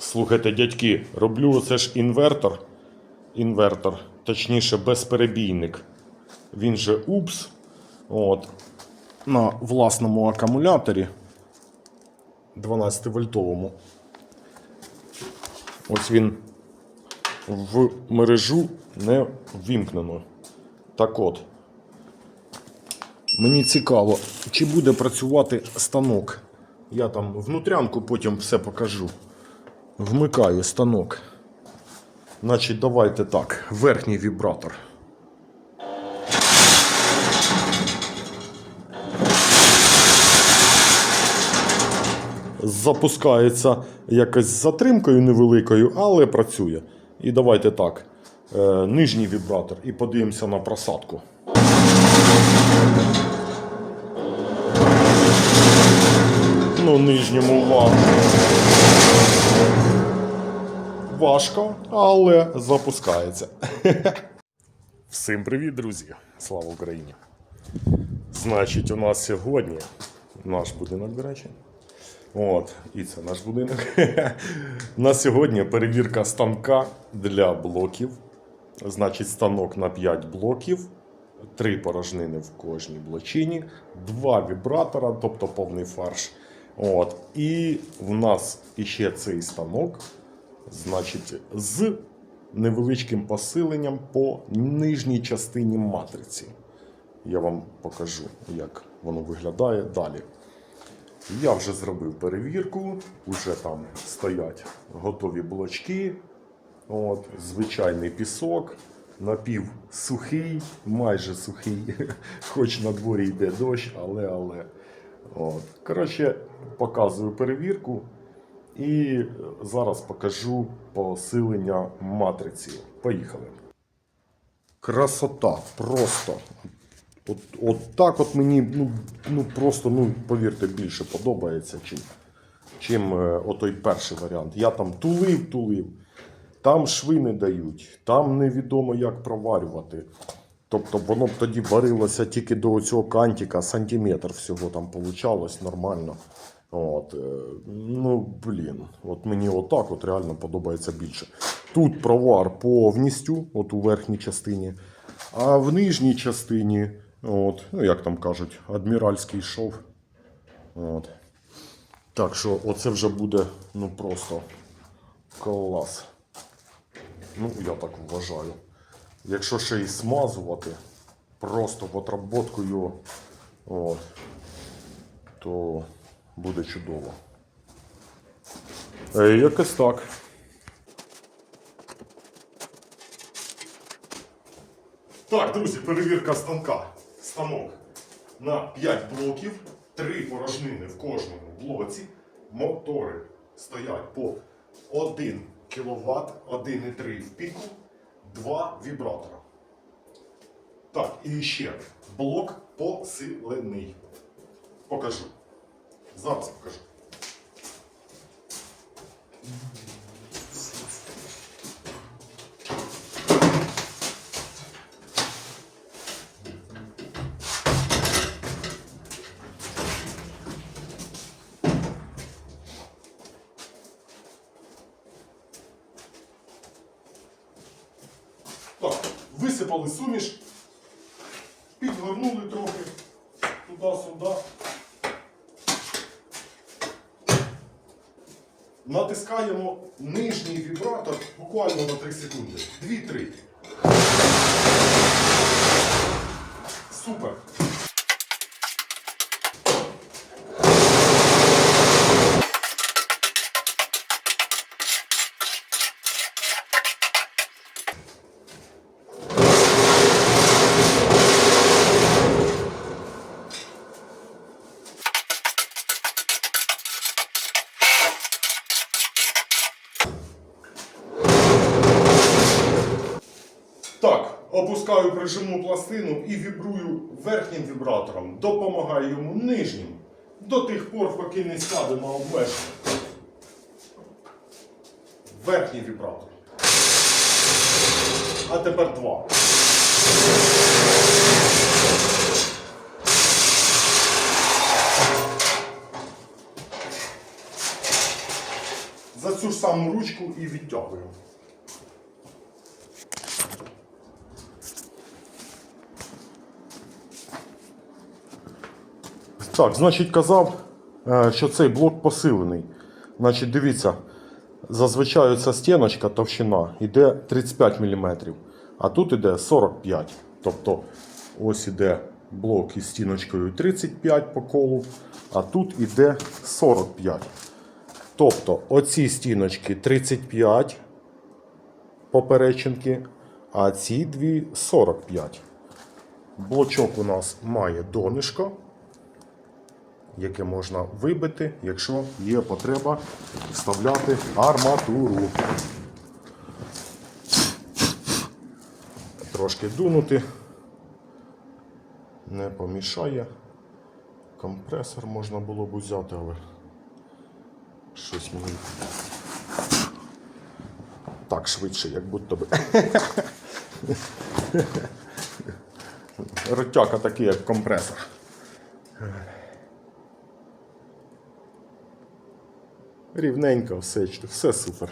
Слухайте, дядьки, роблю оце ж інвертор. Інвертор, точніше, безперебійник. Він же УПС. От. На власному акумуляторі 12 вольтовому. Ось він в мережу не ввімкнено. Так от. Мені цікаво, чи буде працювати станок. Я там внутрянку потім все покажу. Вмикаю станок. Значить, давайте так. Верхній вібратор. Запускається якось з затримкою невеликою, але працює. І давайте так. Е, нижній вібратор і подивимося на просадку. Ну, нижньому важко. Важко, але запускається. Всім привіт, друзі! Слава Україні! Значить, у нас сьогодні наш будинок, до речі. От, і це наш будинок. У нас сьогодні перевірка станка для блоків. Значить, станок на 5 блоків, 3 порожнини в кожній блочині, 2 вібратора, тобто повний фарш. От. І в нас іще цей станок, значить, з невеличким посиленням по нижній частині матриці. Я вам покажу, як воно виглядає далі. Я вже зробив перевірку, вже там стоять готові блочки. От, звичайний пісок, напів сухий, майже сухий, хоч на дворі йде дощ, але але. От. Коротше, показую перевірку і зараз покажу посилення матриці. Поїхали. Красота, просто. От, от так от мені ну, ну просто, ну, повірте, більше подобається, чим, чим е, отой перший варіант. Я там тулив, тулив, там шви не дають, там невідомо як проварювати. Тобто воно б тоді варилося тільки до цього кантика, сантиметр всього там получалось нормально. От, е, ну, блін, от мені отак от реально подобається більше. Тут провар повністю, от у верхній частині, а в нижній частині, от, ну як там кажуть, адміральський шов. От. Так що оце вже буде ну просто клас. Ну, я так вважаю. Якщо ще й смазувати, просто в його, от, то буде чудово. Е, якось так. Так, друзі, перевірка станка. Станок на 5 блоків, 3 порожнини в кожному блоці. Мотори стоять по 1 кВт, 1,3 в піку, 2 вібратора. Так, і ще блок посилений. Покажу. Зараз покажу. Так, висипали суміш, підгорнули трохи туди-сюди. Натискаємо нижній вібратор буквально на 3 секунди. 2-3. Супер. Так, опускаю прижимну пластину і вібрую верхнім вібратором. Допомагаю йому нижнім. До тих пор, поки не сяде обмеження. Верхній вібратор. А тепер два. за цю ж саму ручку і відтягуємо. Так, значить, казав, е, що цей блок посилений. Значить, дивіться, зазвичай ця стіночка товщина йде 35 мм, а тут іде 45 Тобто ось іде блок із стіночкою 35 по колу, а тут іде 45. Тобто оці стіночки 35 поперечинки, а ці дві 45. Блочок у нас має донишко яке можна вибити, якщо є потреба вставляти арматуру. Трошки дунути, не помішає. Компресор можна було б взяти, але щось мені так швидше, як будто би. Ротяка такий, як компресор. Рівненько, все, все супер.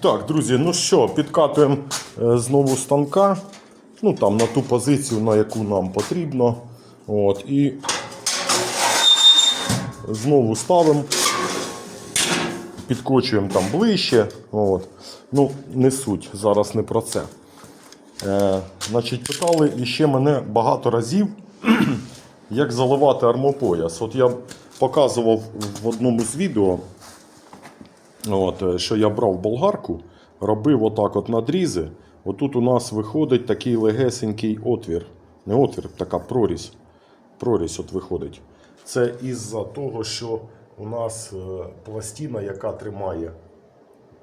Так, друзі, ну що, підкатуємо е, знову станка. Ну там на ту позицію, на яку нам потрібно. От, і знову ставимо, підкочуємо там ближче. От. Ну, не суть, зараз не про це. Е, значить, питали іще мене багато разів, як заливати армопояс. От я показував в одному з відео, от, е, що я брав болгарку, робив отак от надрізи. Отут у нас виходить такий легесенький отвір. Не отвір, така прорізь. Прорізь от виходить. Це із-за того, що у нас е, пластина, яка тримає,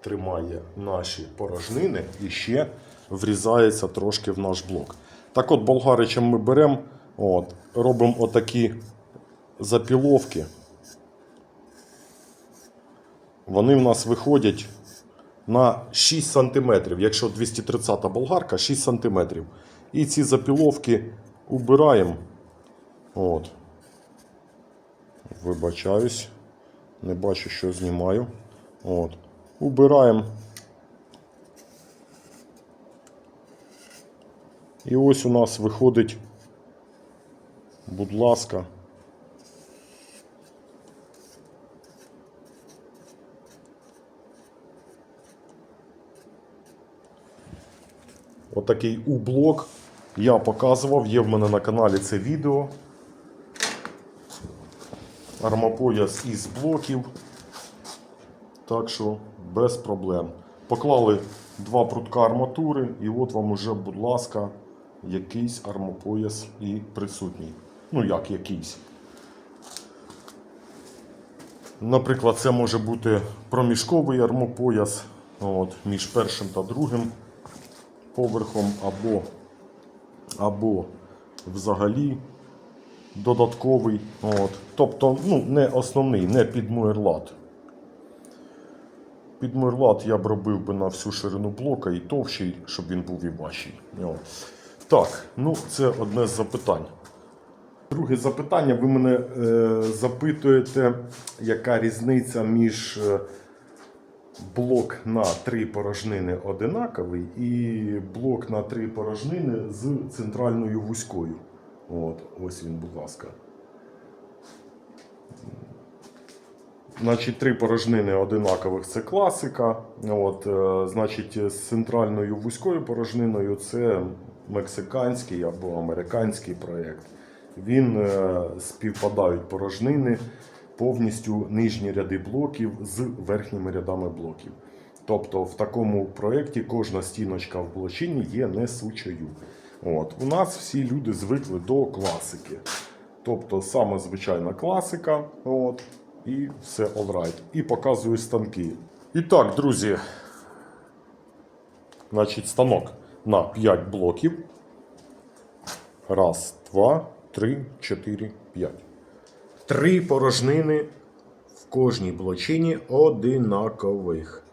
тримає наші порожнини і ще врізається трошки в наш блок. Так от, болгаричем ми беремо, от, робимо отакі запіловки. Вони в нас виходять на 6 см, якщо 230 болгарка, 6 см. І ці запіловки убираємо. От. Вибачаюсь. Не бачу, що знімаю. От. Убираємо. І ось у нас виходить, будь ласка, Отакий У-блок. Я показував, є в мене на каналі це відео. Армопояс із блоків. Так що без проблем. Поклали два прутка арматури, і от вам уже, будь ласка, якийсь армопояс і присутній. Ну як якийсь. Наприклад, це може бути проміжковий армопояс от, між першим та другим поверхом, або, або взагалі додатковий. От. Тобто ну, не основний, не під муерлат. Я б робив би на всю ширину блока і товщий, щоб він був і важчий. Так, ну це одне з запитань. Друге запитання. Ви мене е, запитуєте, яка різниця між е, блок на три порожнини одинаковий і блок на три порожнини з центральною вузькою. От, ось він, будь ласка. Значить, три порожнини одинакових це класика. От, е, значить, з центральною вузькою порожниною це мексиканський або американський проєкт. Він е, співпадають порожнини повністю нижні ряди блоків з верхніми рядами блоків. Тобто в такому проєкті кожна стіночка в блочині є несучою. От. У нас всі люди звикли до класики. Тобто саме звичайна класика. От. І все alright. І показую станки. І так, друзі. Значить, станок на 5 блоків. Раз, два, три, чотири, п'ять. Три порожнини в кожній блочині одинакових.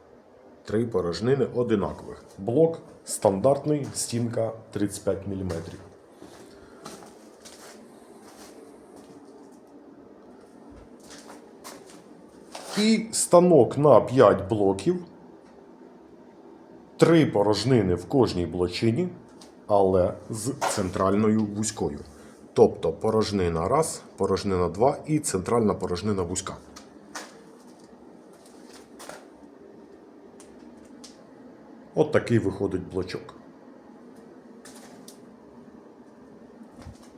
Три порожнини одинакових. Блок стандартний, стінка 35 мм. І станок на 5 блоків. Три порожнини в кожній блочині, але з центральною вузькою. Тобто порожнина раз, порожнина 2 і центральна порожнина вузька. От такий виходить блочок.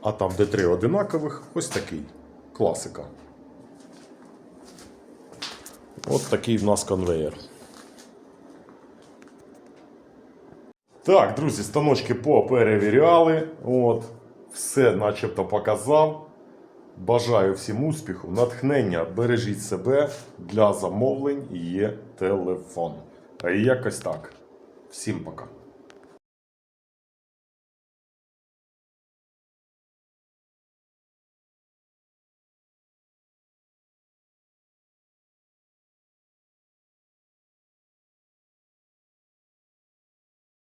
А там, де три одинакових, ось такий. Класика. От такий в нас конвеєр. Так, друзі, станочки поперевіряли. От, все начебто показав. Бажаю всім успіху, натхнення, бережіть себе. Для замовлень є телефон. Якось так. Всім пока.